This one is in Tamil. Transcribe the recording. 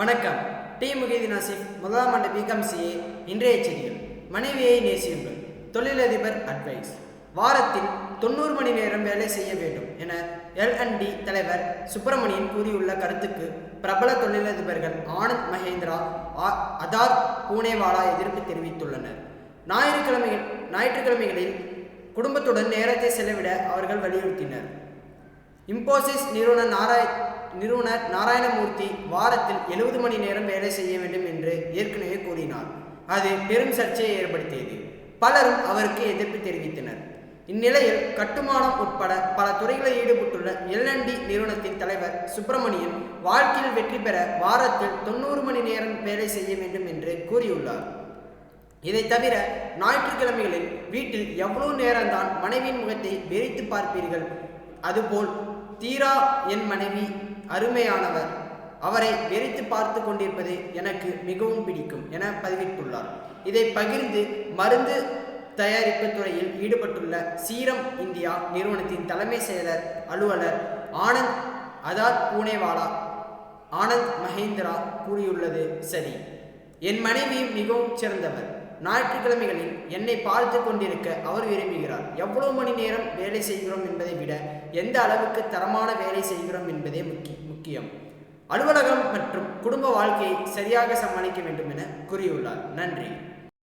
வணக்கம். டி. முகீதின் ஆசிப் முதலாம் ஆண்டு பிகம் சிஏ இன்றைய செய்திகள். மனைவியை நேசியுங்கள். தொழிலதிபர் அட்வைஸ் வாரத்தில் தொண்ணூறு மணி நேரம் வேலை செய்ய வேண்டும் என எல்என்டி தலைவர் சுப்பிரமணியன் கூறியுள்ள கருத்துக்கு பிரபல தொழிலதிபர்கள் ஆனந்த் மகேந்திரா அதார் பூனேவாலா எதிர்ப்பு தெரிவித்துள்ளனர். ஞாயிற்றுக்கிழமை ஞாயிற்றுக்கிழமைகளில் குடும்பத்துடன் நேரத்தை செலவிட அவர்கள் வலியுறுத்தினர். இம்போசிஸ் நிறுவன நாராய நிறுவனர் நாராயணமூர்த்தி வாரத்தில் எழுபது மணி நேரம் வேலை செய்ய வேண்டும் என்று ஏற்கனவே கூறினார். அது பெரும் சர்ச்சையை ஏற்படுத்தியது. பலரும் அவருக்கு எதிர்ப்பு தெரிவித்தனர். இந்நிலையில் கட்டுமானம் உட்பட பல துறைகளில் ஈடுபட்டுள்ள எல்என்டி நிறுவனத்தின் தலைவர் சுப்பிரமணியன் வாழ்க்கையில் வெற்றி பெற வாரத்தில் தொண்ணூறு மணி நேரம் வேலை செய்ய வேண்டும் என்று கூறியுள்ளார். இதை தவிர ஞாயிற்றுக்கிழமைகளில் வீட்டில் எவ்வளவு நேரம்தான் மனைவியின் முகத்தை வெறித்து பார்ப்பீர்கள்? அதுபோல் தீரா என் மனைவி அருமையானவர். அவரை வெறித்து பார்த்து கொண்டிருப்பது எனக்கு மிகவும் பிடிக்கும் என பதிவிட்டுள்ளார். இதை பகிர்ந்து மருந்து தயாரிப்பு துறையில் ஈடுபட்டுள்ள சீரம் இந்தியா நிறுவனத்தின் தலைமை செயலர் அலுவலர் ஆனந்த் அதார் பூனேவாலா ஆனந்த் மகேந்திரா கூறியுள்ளது சரி. என் மனைவி மிகவும் சிறந்தவர். ஞாயிற்றுக்கிழமைகளில் என்னை பார்த்து கொண்டிருக்க அவர் விரும்புகிறார். எவ்வளவு மணி நேரம் வேலை செய்கிறோம் என்பதை விட எந்த அளவுக்கு தரமான வேலை செய்கிறோம் என்பதே முக்கிய முக்கியம். அலுவலகம் மற்றும் குடும்ப வாழ்க்கையை சரியாக சமாளிக்க வேண்டும் என கூறியுள்ளார். நன்றி.